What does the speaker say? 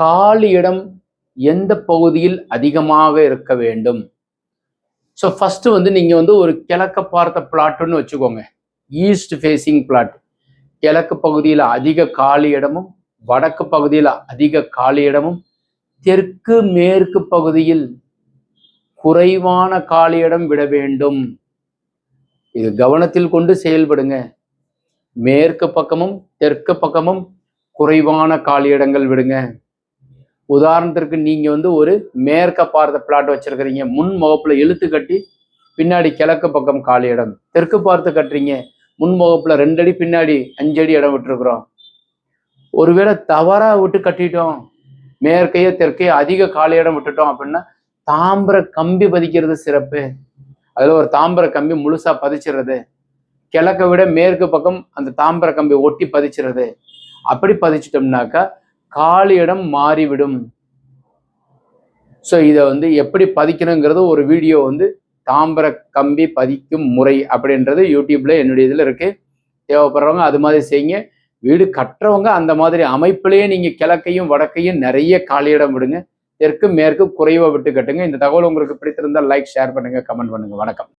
காலி இடம் எந்த பகுதியில் அதிகமாக இருக்க வேண்டும்? ஸோ ஃபஸ்ட்டு வந்து நீங்கள் வந்து ஒரு கிழக்க பார்த்த பிளாட்டுன்னு வச்சுக்கோங்க. ஈஸ்ட் ஃபேஸிங் பிளாட் கிழக்கு பகுதியில் அதிக காலி இடமும் வடக்கு பகுதியில் அதிக காலி இடமும் தெற்கு மேற்கு பகுதியில் குறைவான காலி இடம் விட வேண்டும். இது கவனத்தில் கொண்டு செயல்படுங்க. மேற்கு பக்கமும் தெற்கு பக்கமும் குறைவான காலி இடங்கள் விடுங்க. உதாரணத்திற்கு நீங்கள் வந்து ஒரு மேற்க பார்த்த பிளாட் வச்சுருக்கிறீங்க. முன் முகப்பில் இழுத்து கட்டி பின்னாடி கிழக்கு பக்கம் காலி இடம். தெற்கு பார்த்து கட்டுறீங்க. முன் முகப்பில் ரெண்டு அடி பின்னாடி அஞ்சு அடி இடம் விட்டுருக்குறோம். ஒருவேளை தவறாக விட்டு கட்டிட்டோம். மேற்கையோ தெற்கையோ அதிக காலி இடம் விட்டுட்டோம் அப்படின்னா தாம்பர கம்பி பதிக்கிறது சிறப்பு. அதில் ஒரு தாம்பர கம்பி முழுசாக பதிச்சிடுறது. கிழக்க விட மேற்கு பக்கம் அந்த தாம்பர கம்பி ஒட்டி பதிச்சிடுறது. அப்படி பதிச்சிட்டோம்னாக்கா காலியிடம் இடம் மாறிவிடும். ஸோ இதை வந்து எப்படி பதிக்கணுங்கிறது ஒரு வீடியோ வந்து தாம்பர கம்பி பதிக்கும் முறை அப்படின்றது யூடியூப்ல என்னுடைய இதில் இருக்கு. தேவைப்படுறவங்க அது மாதிரி செய்யுங்க. வீடு கட்டுறவங்க அந்த மாதிரி அமைப்பிலேயே நீங்கள் கிழக்கையும் வடக்கையும் நிறைய காலியிடம் இடம் விடுங்க. தெற்கு மேற்கு குறைவாக விட்டு கட்டுங்க. இந்த தகவல் உங்களுக்கு பிடித்திருந்தால் லைக் ஷேர் பண்ணுங்க கமெண்ட் பண்ணுங்க. வணக்கம்.